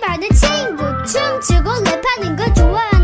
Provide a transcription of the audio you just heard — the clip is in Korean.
많은 친구 춤추고 랩하는 거 좋아